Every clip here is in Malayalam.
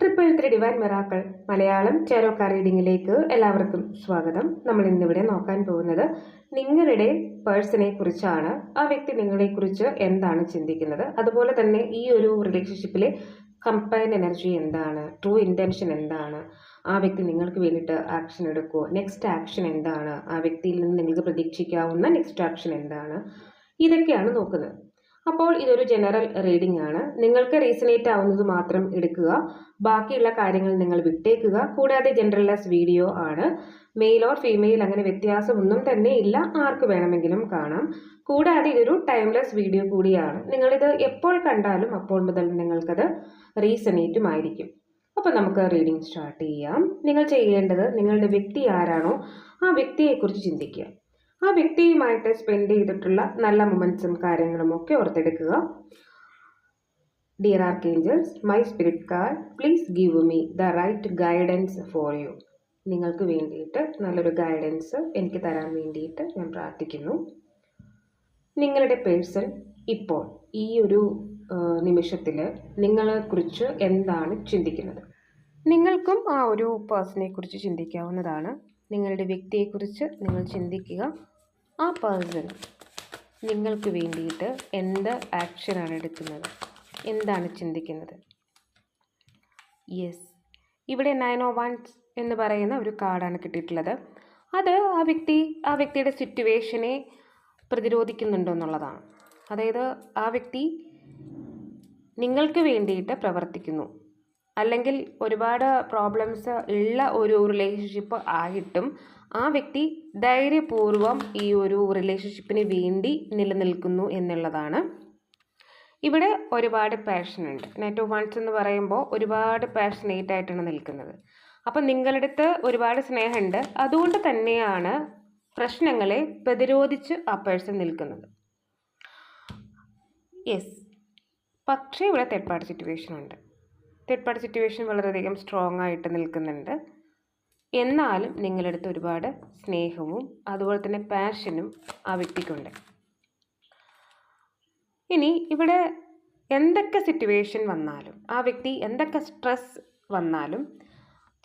Triple three divine miracle Malayalam ചേരോക്ക റീഡിങ്ങിലേക്ക് എല്ലാവർക്കും സ്വാഗതം. നമ്മൾ ഇന്നിവിടെ നോക്കാൻ പോകുന്നത് നിങ്ങളുടെ പേഴ്സണെ കുറിച്ചാണ്. ആ വ്യക്തി നിങ്ങളെക്കുറിച്ച് എന്താണ് ചിന്തിക്കുന്നത്? അതുപോലെ തന്നെ ഈ ഒരു റിലേഷൻഷിപ്പിലെ കമ്പൈൻ എനർജി എന്താണ്? ട്രൂ ഇന്റൻഷൻ എന്താണ്? ആ വ്യക്തി നിങ്ങൾക്ക് വേണ്ടിയിട്ട് ആക്ഷൻ എടുക്കുമോ നെക്സ്റ്റ് ആക്ഷൻ എന്താണ്? ആ വ്യക്തിയിൽ നിന്ന് നിങ്ങൾക്ക് പ്രതീക്ഷിക്കാവുന്ന നെക്സ്റ്റ് ആക്ഷൻ എന്താണ്? ഇതൊക്കെയാണ് നോക്കുന്നത്. അപ്പോൾ ഇതൊരു ജനറൽ റീഡിംഗ് ആണ്. നിങ്ങൾക്ക് റീസണേറ്റ് ആവുന്നത് മാത്രം എടുക്കുക. ബാക്കിയുള്ള കാര്യങ്ങൾ നിങ്ങൾ വിട്ടേക്കുക. കൂടാതെ ജനറലൈസ് വീഡിയോ ആണ്. മെയിൽ ഓർ ഫീമെയിൽ അങ്ങനെ വ്യത്യാസമൊന്നും തന്നെ ഇല്ല. ആർക്ക് വേണമെങ്കിലും കാണാം. കൂടാതെ ഇതൊരു ടൈംലെസ് വീഡിയോ കൂടിയാണ്. നിങ്ങളിത് എപ്പോൾ കണ്ടാലും അപ്പോൾ മുതൽ നിങ്ങൾക്കത് റീസണേറ്റും ആയിരിക്കും. അപ്പോൾ നമുക്ക് റീഡിംഗ് സ്റ്റാർട്ട് ചെയ്യാം. നിങ്ങൾ ചെയ്യേണ്ടത് നിങ്ങളുടെ വ്യക്തി ആരാണോ ആ വ്യക്തിയെക്കുറിച്ച് ചിന്തിക്കുക. ആ വ്യക്തിയുമായിട്ട് സ്പെൻഡ് ചെയ്തിട്ടുള്ള നല്ല മൊമെന്റ്സും കാര്യങ്ങളും ഒക്കെ ഓർത്തെടുക്കുക. Dear archangels my spirit card please give me the right guidance for you നിങ്ങൾക്ക് വേണ്ടിയിട്ട് നല്ലൊരു ഗൈഡൻസ് എനിക്ക് തരാൻ വേണ്ടിയിട്ട് ഞാൻ പ്രാർത്ഥിക്കുന്നു. നിങ്ങളുടെ പേഴ്സൺ ഇപ്പോൾ ഈ ഒരു നിമിഷത്തിൽ നിങ്ങളെക്കുറിച്ച് എന്താണ് ചിന്തിക്കുന്നത്? നിങ്ങൾക്കും ആ ഒരു പേഴ്സണെ കുറിച്ച് ചിന്തിക്കാവുന്നതാണ്. നിങ്ങളുടെ വ്യക്തിയെക്കുറിച്ച് നിങ്ങൾ ചിന്തിക്കുക. ആ പേഴ്സൺ നിങ്ങൾക്ക് വേണ്ടിയിട്ട് എന്ത് ആക്ഷനാണ് എടുക്കുന്നത്? എന്താണ് ചിന്തിക്കുന്നത്? യെസ് ഇവിടെ നയൻ ഓ വൺ എന്ന് പറയുന്ന ഒരു കാർഡാണ് കിട്ടിയിട്ടുള്ളത്. അത് ആ വ്യക്തി ആ വ്യക്തിയുടെ സിറ്റുവേഷനെ പ്രതിരോധിക്കുന്നുണ്ടോ എന്നുള്ളതാണ്. അതായത് ആ വ്യക്തി നിങ്ങൾക്ക് വേണ്ടിയിട്ട് പ്രവർത്തിക്കുന്നു. അല്ലെങ്കിൽ ഒരുപാട് പ്രോബ്ലംസ് ഉള്ള ഒരു റിലേഷൻഷിപ്പ് ആയിട്ടും ആ വ്യക്തി ധൈര്യപൂർവം ഈ ഒരു റിലേഷൻഷിപ്പിന് വേണ്ടി നിലനിൽക്കുന്നു എന്നുള്ളതാണ്. ഇവിടെ ഒരുപാട് പാഷൻ ഉണ്ട്. നെറ്റ് വൺസ് എന്ന് പറയുമ്പോൾ ഒരുപാട് പാഷനേറ്റ് ആയിട്ടാണ് നിൽക്കുന്നത്. അപ്പം നിങ്ങളുടെ അടുത്ത് ഒരുപാട് സ്നേഹമുണ്ട്. അതുകൊണ്ട് തന്നെയാണ് പ്രശ്നങ്ങളെ പ്രതിരോധിച്ച് ആ പേഴ്സൺ നിൽക്കുന്നത്. യെസ് പക്ഷേ ഇവിടെ തെറ്റ്പാട് സിറ്റുവേഷൻ ഉണ്ട്. തേർഡ് പാർട്ടി സിറ്റുവേഷൻ വളരെയധികം സ്ട്രോങ് ആയിട്ട് നിൽക്കുന്നുണ്ട്. എന്നാലും നിങ്ങളടുത്ത് ഒരുപാട് സ്നേഹവും അതുപോലെ തന്നെ പാഷനും ആ വ്യക്തിക്കുണ്ട്. ഇനി ഇവിടെ എന്തൊക്കെ സിറ്റുവേഷൻ വന്നാലും ആ വ്യക്തി എന്തൊക്കെ സ്ട്രെസ് വന്നാലും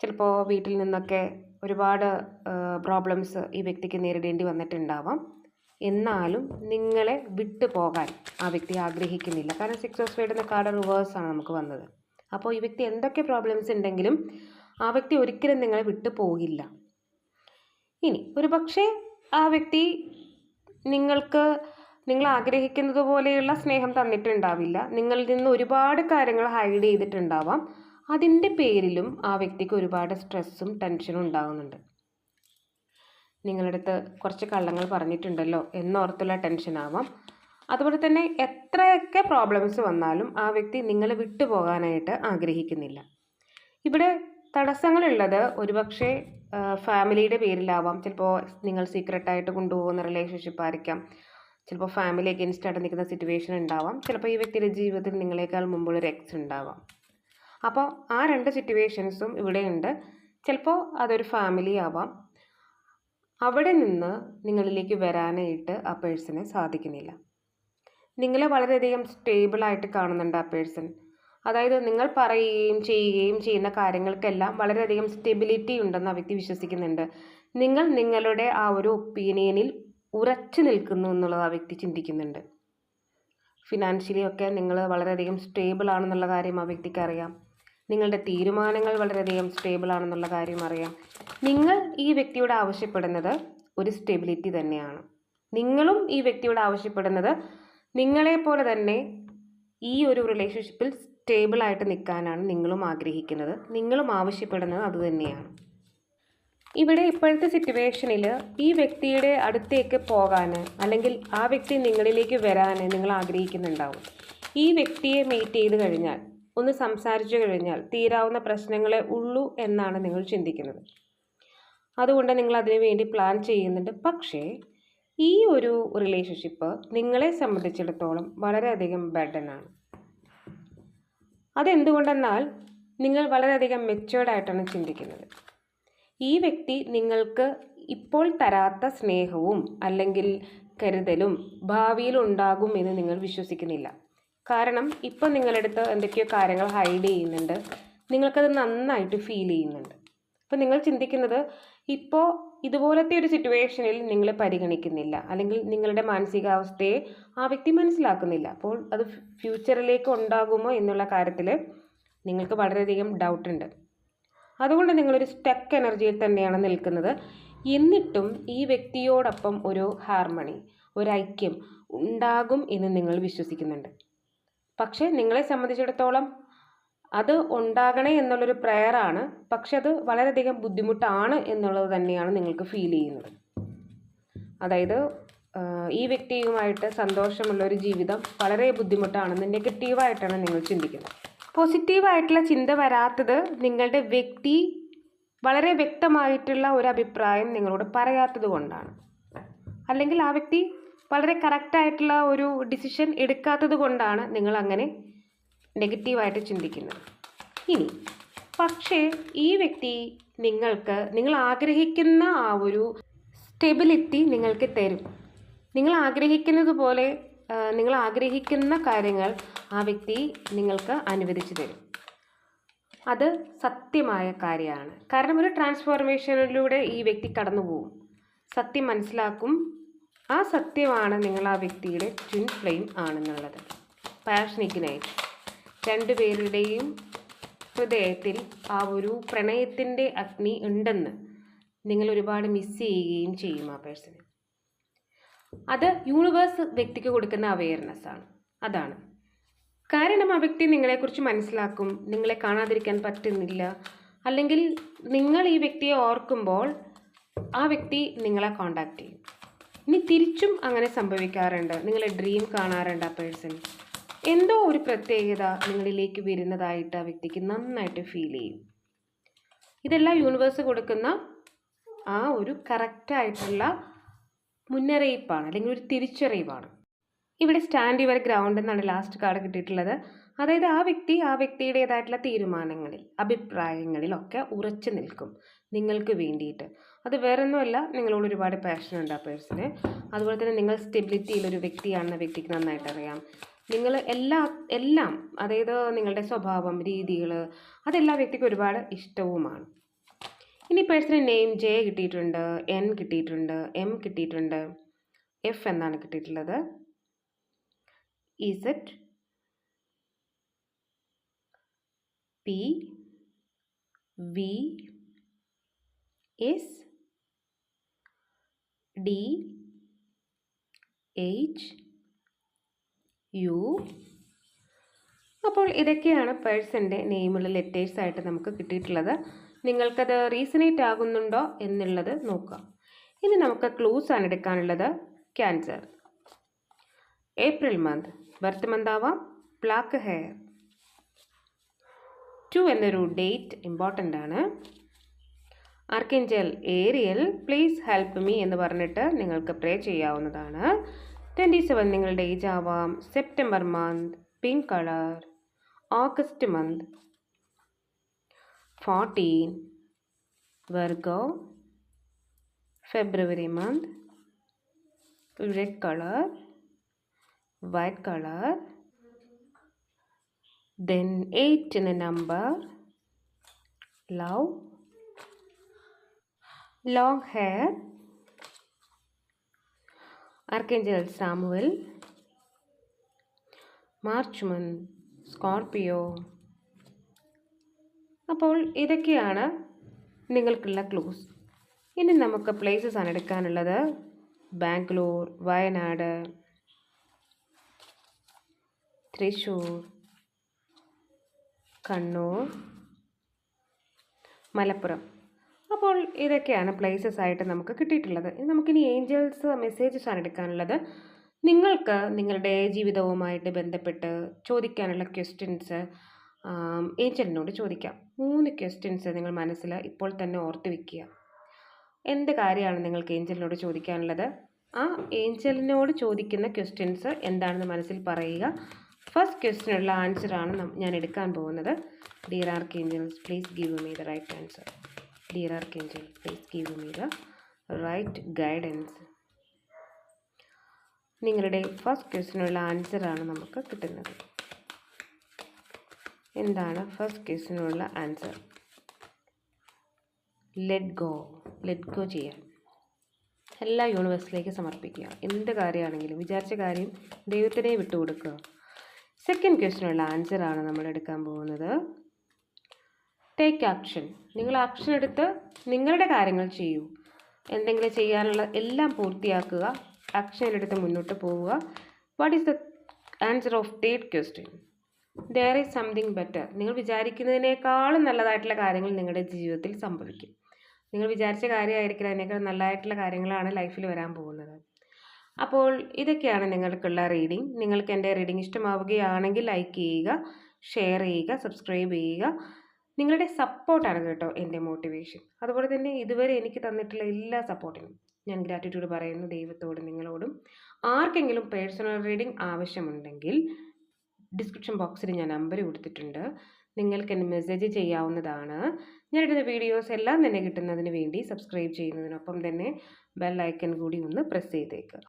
ചിലപ്പോൾ വീട്ടിൽ നിന്നൊക്കെ ഒരുപാട് പ്രോബ്ലംസ് ഈ വ്യക്തിക്ക് നേരിടേണ്ടി വന്നിട്ടുണ്ടാവാം. എന്നാലും നിങ്ങളെ വിട്ടുപോകാൻ ആ വ്യക്തി ആഗ്രഹിക്കുന്നില്ല. കാരണം സിക്സ് ഓഫ് സ്പേഡ് എന്ന കാർഡ് റിവേഴ്സാണ് നമുക്ക് വന്നത്. അപ്പോൾ ഈ വ്യക്തി എന്തൊക്കെ പ്രോബ്ലംസ് ഉണ്ടെങ്കിലും ആ വ്യക്തി ഒരിക്കലും നിങ്ങളെ വിട്ടു പോകില്ല. ഇനി ഒരു പക്ഷേ ആ വ്യക്തി നിങ്ങൾക്ക് നിങ്ങൾ ആഗ്രഹിക്കുന്നത് പോലെയുള്ള സ്നേഹം തന്നിട്ടുണ്ടാവില്ല. നിങ്ങളിൽ നിന്ന് ഒരുപാട് കാര്യങ്ങൾ ഹൈഡ് ചെയ്തിട്ടുണ്ടാവാം. അതിന്റെ പേരിലും ആ വ്യക്തിക്ക് ഒരുപാട് സ്ട്രെസ്സും ടെൻഷനും ഉണ്ടാകുന്നുണ്ട് നിങ്ങളുടെ അടുത്ത് കുറച്ച് കള്ളങ്ങൾ പറഞ്ഞിട്ടുണ്ടല്ലോ എന്നോർത്തുള്ള ടെൻഷനാവാം അതുപോലെ തന്നെ എത്രയൊക്കെ പ്രോബ്ലംസ് വന്നാലും ആ വ്യക്തി നിങ്ങളെ വിട്ടുപോകാനായിട്ട് ആഗ്രഹിക്കുന്നില്ല. ഇവിടെ തടസ്സങ്ങളുള്ളത് ഒരുപക്ഷെ ഫാമിലിയുടെ പേരിലാവാം. ചിലപ്പോൾ നിങ്ങൾ സീക്രട്ടായിട്ട് കൊണ്ടുപോകുന്ന റിലേഷൻഷിപ്പ് ആയിരിക്കാം. ചിലപ്പോൾ ഫാമിലി അഗെയിൻസ്റ്റ് ആയിട്ട് നിൽക്കുന്ന സിറ്റുവേഷൻ ഉണ്ടാവാം. ചിലപ്പോൾ ഈ വ്യക്തിയുടെ ജീവിതത്തിൽ നിങ്ങളെക്കാൾ മുമ്പുള്ളൊരു എക്സ് ഉണ്ടാവാം. അപ്പോൾ ആ രണ്ട് സിറ്റുവേഷൻസും ഇവിടെയുണ്ട് ചിലപ്പോൾ അതൊരു ഫാമിലി ആവാം. അവിടെ നിന്ന് നിങ്ങളിലേക്ക് വരാനായിട്ട് ആ പേഴ്സണെ സാധിക്കുന്നില്ല. നിങ്ങളെ വളരെയധികം സ്റ്റേബിളായിട്ട് കാണുന്നുണ്ട് ആ പേഴ്സൺ അതായത് നിങ്ങൾ പറയുകയും ചെയ്യുകയും ചെയ്യുന്ന കാര്യങ്ങൾക്കെല്ലാം വളരെയധികം സ്റ്റെബിലിറ്റി ഉണ്ടെന്ന് ആ വ്യക്തി വിശ്വസിക്കുന്നുണ്ട്. നിങ്ങൾ നിങ്ങളുടെ ആ ഒരു ഒപ്പീനിയനിൽ ഉറച്ചു നിൽക്കുന്നു എന്നുള്ളത് ആ വ്യക്തി ചിന്തിക്കുന്നുണ്ട്. ഫിനാൻഷ്യലി ഒക്കെ നിങ്ങൾ വളരെയധികം സ്റ്റേബിൾ ആണെന്നുള്ള കാര്യം ആ വ്യക്തിക്ക് അറിയാം. നിങ്ങളുടെ തീരുമാനങ്ങൾ വളരെയധികം സ്റ്റേബിൾ ആണെന്നുള്ള കാര്യം അറിയാം. നിങ്ങൾ ഈ വ്യക്തിയോട് ആവശ്യപ്പെടുന്നത് ഒരു സ്റ്റെബിലിറ്റി തന്നെയാണ്. നിങ്ങളും ഈ വ്യക്തിയോട് ആവശ്യപ്പെടുന്നത് നിങ്ങളെപ്പോലെ തന്നെ ഈ ഒരു റിലേഷൻഷിപ്പിൽ സ്റ്റേബിളായിട്ട് നിൽക്കാനാണ് നിങ്ങളും ആഗ്രഹിക്കുന്നത്. നിങ്ങളും ആവശ്യപ്പെടുന്നത് അതുതന്നെയാണ് ഇവിടെ ഇപ്പോഴത്തെ സിറ്റുവേഷനിൽ ഈ വ്യക്തിയുടെ അടുത്തേക്ക് പോകാൻ അല്ലെങ്കിൽ ആ വ്യക്തി നിങ്ങളിലേക്ക് വരാൻ നിങ്ങൾ ആഗ്രഹിക്കുന്നുണ്ടാവും. ഈ വ്യക്തിയെ മീറ്റ് ചെയ്ത് കഴിഞ്ഞാൽ ഒന്ന് സംസാരിച്ചു കഴിഞ്ഞാൽ തീരാവുന്ന പ്രശ്നങ്ങളെ ഉള്ളൂ എന്നാണ് നിങ്ങൾ ചിന്തിക്കുന്നത്. അതുകൊണ്ട് നിങ്ങൾ അതിനു വേണ്ടി പ്ലാൻ ചെയ്യുന്നുണ്ട്. പക്ഷേ ഈ ഒരു റിലേഷൻഷിപ്പ് നിങ്ങളെ സംബന്ധിച്ചിടത്തോളം വളരെയധികം ബഡനാണ് അതെന്തുകൊണ്ടെന്നാൽ നിങ്ങൾ വളരെയധികം മെച്ചുവേർഡായിട്ടാണ് ചിന്തിക്കുന്നത്. ഈ വ്യക്തി നിങ്ങൾക്ക് ഇപ്പോൾ തരാത്ത സ്നേഹവും അല്ലെങ്കിൽ കരുതലും ഭാവിയിൽ ഉണ്ടാകും എന്ന് നിങ്ങൾ വിശ്വസിക്കുന്നില്ല. കാരണം ഇപ്പം നിങ്ങളുടെ അടുത്ത് എന്തൊക്കെയോ കാര്യങ്ങൾ ഹൈഡ് ചെയ്യുന്നുണ്ട്. നിങ്ങൾക്കത് നന്നായിട്ട് ഫീൽ ചെയ്യുന്നുണ്ട്. അപ്പോൾ നിങ്ങൾ ചിന്തിക്കുന്നത് ഇപ്പോൾ ഇതുപോലത്തെ ഒരു സിറ്റുവേഷനിൽ നിങ്ങൾ പരിഗണിക്കുന്നില്ല. അല്ലെങ്കിൽ നിങ്ങളുടെ മാനസികാവസ്ഥയെ ആ വ്യക്തി മനസ്സിലാക്കുന്നില്ല. അപ്പോൾ അത് ഫ്യൂച്ചറിലേക്ക് ഉണ്ടാകുമോ എന്നുള്ള കാര്യത്തിൽ നിങ്ങൾക്ക് വളരെയധികം ഡൗട്ട് ഉണ്ട് അതുകൊണ്ട് നിങ്ങളൊരു സ്റ്റക്ക് എനർജിയിൽ തന്നെയാണ് നിൽക്കുന്നത്. എന്നിട്ടും ഈ വ്യക്തിയോടൊപ്പം ഒരു ഹാർമണി ഒരു ഐക്യം ഉണ്ടാകും എന്ന് നിങ്ങൾ വിശ്വസിക്കുന്നുണ്ട്. പക്ഷേ നിങ്ങളെ സംബന്ധിച്ചിടത്തോളം അത് ഉണ്ടാകണേ എന്നുള്ളൊരു പ്രയറാണ്. പക്ഷെ അത് വളരെയധികം ബുദ്ധിമുട്ടാണ് എന്നുള്ളത് തന്നെയാണ് നിങ്ങൾക്ക് ഫീൽ ചെയ്യുന്നത്. അതായത് ഈ വ്യക്തിയുമായിട്ട് സന്തോഷമുള്ള ഒരു ജീവിതം വളരെ ബുദ്ധിമുട്ടാണെന്ന് നെഗറ്റീവായിട്ടാണ് നിങ്ങൾ ചിന്തിക്കുന്നത്. പോസിറ്റീവായിട്ടുള്ള ചിന്ത വരാത്തത് നിങ്ങളുടെ വ്യക്തി വളരെ വ്യക്തമായിട്ടുള്ള ഒരു അഭിപ്രായം നിങ്ങളോട് പറയാത്തത് കൊണ്ടാണ്. അല്ലെങ്കിൽ ആ വ്യക്തി വളരെ കറക്റ്റായിട്ടുള്ള ഒരു ഡിസിഷൻ എടുക്കാത്തത് കൊണ്ടാണ് നിങ്ങൾ അങ്ങനെ നെഗറ്റീവായിട്ട് ചിന്തിക്കുന്നത് ഇനി പക്ഷേ ഈ വ്യക്തി നിങ്ങൾക്ക് നിങ്ങൾ ആഗ്രഹിക്കുന്ന ആ ഒരു സ്റ്റെബിലിറ്റി നിങ്ങൾക്ക് തരും. നിങ്ങൾ ആഗ്രഹിക്കുന്നത് പോലെ നിങ്ങൾ ആഗ്രഹിക്കുന്ന കാര്യങ്ങൾ ആ വ്യക്തി നിങ്ങൾക്ക് അനുവദിച്ചു തരും. അത് സത്യമായ കാര്യമാണ്. കാരണം ഒരു ട്രാൻസ്ഫോർമേഷനിലൂടെ ഈ വ്യക്തി കടന്നു പോകും സത്യം മനസ്സിലാക്കും. ആ സത്യമാണ് നിങ്ങൾ ആ വ്യക്തിയുടെ ട്വിൻ ഫ്ലെയിം ആണെന്നുള്ളത്. ഇഗ്നൈറ്റ് രണ്ടുപേരുടെയും ഹൃദയത്തിൽ ആ ഒരു പ്രണയത്തിന്റെ അഗ്നി ഉണ്ടെന്ന് നിങ്ങൾ ഒരുപാട് മിസ് ചെയ്യുകയും ചെയ്യും ആ പേഴ്സണെ അത് യൂണിവേഴ്സ് വ്യക്തിക്ക് കൊടുക്കുന്ന അവയർനെസ് ആണ്. അതാണ്. കാരണം ആ വ്യക്തി നിങ്ങളെക്കുറിച്ച് മനസ്സിലാക്കും നിങ്ങളെ കാണാതിരിക്കാൻ പറ്റുന്നില്ല. അല്ലെങ്കിൽ നിങ്ങൾ ഈ വ്യക്തിയെ ഓർക്കുമ്പോൾ ആ വ്യക്തി നിങ്ങളെ കോണ്ടാക്ട് ചെയ്യും. ഇനി തിരിച്ചും അങ്ങനെ സംഭവിക്കാറുണ്ട്. നിങ്ങളെ ഡ്രീം കാണാറുണ്ട് ആ പേഴ്സൺ എന്തോ ഒരു പ്രത്യേകത നിങ്ങളിലേക്ക് വരുന്നതായിട്ട് ആ വ്യക്തിക്ക് നന്നായിട്ട് ഫീൽ ചെയ്യും. ഇതെല്ലാം യൂണിവേഴ്സ് കൊടുക്കുന്ന ആ ഒരു കറക്റ്റായിട്ടുള്ള മുന്നറിയിപ്പാണ് അല്ലെങ്കിൽ ഒരു തിരിച്ചറിവാണ്. ഇവിടെ സ്റ്റാൻഡ് യുവർ ഗ്രൗണ്ട് എന്നാണ് ലാസ്റ്റ് കാർഡ് കിട്ടിയിട്ടുള്ളത്. അതായത് ആ വ്യക്തി ആ വ്യക്തിയുടേതായിട്ടുള്ള തീരുമാനങ്ങളിൽ അഭിപ്രായങ്ങളിലൊക്കെ ഉറച്ചു നിൽക്കും നിങ്ങൾക്ക് വേണ്ടിയിട്ട്. അത് വേറൊന്നുമല്ല നിങ്ങളോട് ഒരുപാട് പാഷൻ ആ പേഴ്സണ് അതുപോലെ തന്നെ നിങ്ങൾ സ്റ്റെബിലിറ്റിയിലൊരു വ്യക്തിയാണെന്ന വ്യക്തിക്ക് നന്നായിട്ട് അറിയാം. നിങ്ങൾ എല്ലാ എല്ലാം അതായത് നിങ്ങളുടെ സ്വഭാവം രീതികൾ അതെല്ലാ വ്യക്തിക്കും ഒരുപാട് ഇഷ്ടവുമാണ്. ഇനി പേഴ്സണൽ നെയിം ജെ കിട്ടിയിട്ടുണ്ട് എൻ കിട്ടിയിട്ടുണ്ട് എം കിട്ടിയിട്ടുണ്ട് എഫ് എന്നാണ് കിട്ടിയിട്ടുള്ളത്. Z P V S D H U. അപ്പോൾ ഇതൊക്കെയാണ് പേഴ്സന്റെ നെയിമുള്ള ലെറ്റേഴ്സായിട്ട് നമുക്ക് കിട്ടിയിട്ടുള്ളത്. നിങ്ങൾക്കത് റീസണേറ്റ് ആകുന്നുണ്ടോ എന്നുള്ളത് നോക്കുക ഇനി നമുക്ക് ക്ലൂസ് ആണ് എടുക്കാനുള്ളത്. Cancer. April month. Birth month ആവാം. Black hair. ടു എന്നൊരു ഡേറ്റ് ഇമ്പോർട്ടന്റ് ആണ്. Archangel Ariel please help me എന്ന് പറഞ്ഞിട്ട് നിങ്ങൾക്ക് പ്രേ ചെയ്യാവുന്നതാണ്. ട്വന്റി സെവൻ നിങ്ങളുടെ ഏജ് ആവാം September month pink colour August month fourteen Virgo February month red colour white color. Then 8 in a number love. Long hair Archangel Samuel. March month Scorpio. അപ്പോൾ ഇതൊക്കെയാണ് നിങ്ങൾക്കുള്ള ക്ലൂസ്. ഇനി നമുക്ക് പ്ലേസസ് ആണ് എടുക്കാനുള്ളത്. ബാംഗ്ലൂർ വയനാട് തൃശ്ശൂർ കണ്ണൂർ മലപ്പുറം. അപ്പോൾ ഇതൊക്കെയാണ് പ്ലേസസ് ആയിട്ട് നമുക്ക് കിട്ടിയിട്ടുള്ളത്. ഇനി നമുക്കിനി ഏഞ്ചൽസ് മെസ്സേജസ് ആണ് എടുക്കാനുള്ളത്. നിങ്ങൾക്ക് നിങ്ങളുടെ ജീവിതവുമായിട്ട് ബന്ധപ്പെട്ട് ചോദിക്കാനുള്ള ക്വസ്റ്റ്യൻസ് ഏഞ്ചലിനോട് ചോദിക്കാം. മൂന്ന് ക്വസ്റ്റ്യൻസ് നിങ്ങൾ മനസ്സിൽ ഇപ്പോൾ തന്നെ ഓർത്ത് വയ്ക്കുക എന്ത് കാര്യമാണ് നിങ്ങൾക്ക് ഏഞ്ചലിനോട് ചോദിക്കാനുള്ളത്? ആ ഏഞ്ചലിനോട് ചോദിക്കുന്ന ക്വസ്റ്റ്യൻസ് എന്താണെന്ന് മനസ്സിൽ പറയുക. ഫസ്റ്റ് ക്വസ്റ്റിനുള്ള ആൻസറാണ് ഞാൻ എടുക്കാൻ പോകുന്നത്. Dear archangels please give me the right answer dear Archangel, please give me the right guidance നിങ്ങളുടെ ഫസ്റ്റ് ക്വസ്റ്റിനുള്ള ആൻസറാണ് നമുക്ക് കിട്ടുന്നത്. എന്താണ് first ക്വസ്റ്റിനുള്ള answer let go let go ചെയ്യാൻ. എല്ലാ യൂണിവേഴ്സിലേക്ക് സമർപ്പിക്കുക. എന്ത് കാര്യമാണെങ്കിലും വിചാരിച്ച കാര്യം ദൈവത്തിനെ വിട്ടുകൊടുക്കുക. സെക്കൻഡ് ക്വസ്റ്റിനുള്ള ആൻസറാണ് നമ്മൾ എടുക്കാൻ പോകുന്നത്. ടേക്ക് ആക്ഷൻ നിങ്ങൾ ആക്ഷൻ എടുത്ത് നിങ്ങളുടെ കാര്യങ്ങൾ ചെയ്യൂ. എന്തെങ്കിലും ചെയ്യാനുള്ള എല്ലാം പൂർത്തിയാക്കുക. ആക്ഷൻ എടുത്ത് മുന്നോട്ട് പോവുക. What is the answer of third question there is something better നിങ്ങൾ വിചാരിക്കുന്നതിനേക്കാളും നല്ലതായിട്ടുള്ള കാര്യങ്ങൾ നിങ്ങളുടെ ജീവിതത്തിൽ സംഭവിക്കും. നിങ്ങൾ വിചാരിച്ച കാര്യമായിരിക്കില്ല അതിനേക്കാൾ നല്ലതായിട്ടുള്ള കാര്യങ്ങളാണ് ലൈഫിൽ വരാൻ പോകുന്നത്. അപ്പോൾ ഇതൊക്കെയാണ് നിങ്ങൾക്കുള്ള റീഡിംഗ് നിങ്ങൾക്ക് എന്റെ റീഡിംഗ് ഇഷ്ടമാവുകയാണെങ്കിൽ ലൈക്ക് ചെയ്യുക ഷെയർ ചെയ്യുക സബ്സ്ക്രൈബ് ചെയ്യുക. നിങ്ങളുടെ സപ്പോർട്ടാണ് കേട്ടോ എന്റെ മോട്ടിവേഷൻ അതുപോലെ തന്നെ ഇതുവരെ എനിക്ക് തന്നിട്ടുള്ള എല്ലാ സപ്പോർട്ടിനും ഞാൻ ഗ്രാറ്റിറ്റ്യൂഡ് പറയുന്നു ദൈവത്തോടും നിങ്ങളോടും. ആർക്കെങ്കിലും പേഴ്സണൽ റീഡിംഗ് ആവശ്യമുണ്ടെങ്കിൽ ഡിസ്ക്രിപ്ഷൻ ബോക്സിൽ ഞാൻ നമ്പർ കൊടുത്തിട്ടുണ്ട്. നിങ്ങൾക്ക് എന്നെ മെസ്സേജ് ചെയ്യാവുന്നതാണ്. ഞാനിടുന്ന വീഡിയോസ് എല്ലാം തന്നെ കിട്ടുന്നതിന് വേണ്ടി സബ്സ്ക്രൈബ് ചെയ്യുന്നതിനൊപ്പം തന്നെ ബെൽ ഐക്കൺ കൂടി ഒന്ന് പ്രസ് ചെയ്തേക്കുക